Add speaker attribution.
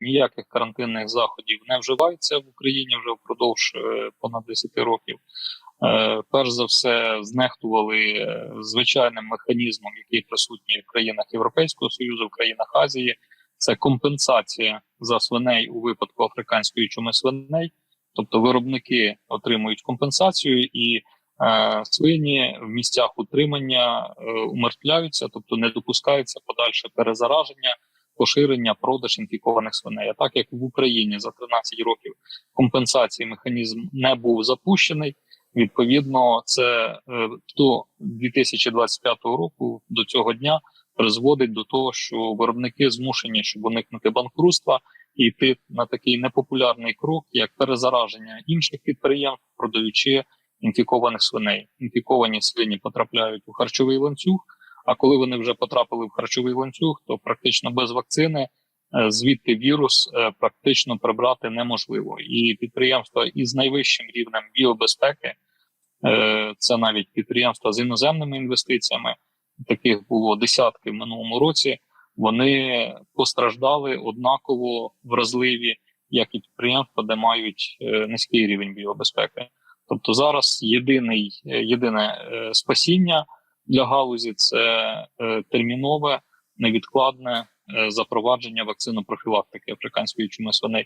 Speaker 1: ніяких карантинних заходів не вживається в Україні вже впродовж е, понад 10 років. Е, Перш за все, знехтували е, звичайним механізмом, який присутній в країнах Європейського Союзу, в країнах Азії. Це компенсація за свиней у випадку африканської чуми свиней. Тобто виробники отримують компенсацію і свині в місцях утримання умертвляються, тобто не допускається подальше перезараження, поширення, продаж інфікованих свиней. А так як в Україні за 13 років компенсації механізм не був запущений, відповідно, це е, до 2025 року до цього дня призводить до того, що виробники змушені, щоб уникнути банкрутства, і йти на такий непопулярний крок, як перезараження інших підприємств, продаючи інфікованих свиней. Інфіковані свині потрапляють у харчовий ланцюг. А коли вони вже потрапили в харчовий ланцюг, то практично без вакцини е, звідти вірус е, практично прибрати неможливо. І підприємства із найвищим рівнем біобезпеки, е, це навіть підприємства з іноземними інвестиціями. Таких було десятки в минулому році вони постраждали однаково вразливі, як і підприємства, де мають низький рівень біобезпеки. Тобто зараз єдиний, єдине спасіння для галузі це е, термінове невідкладне е, запровадження вакцинопрофілактики африканської чуми свиней.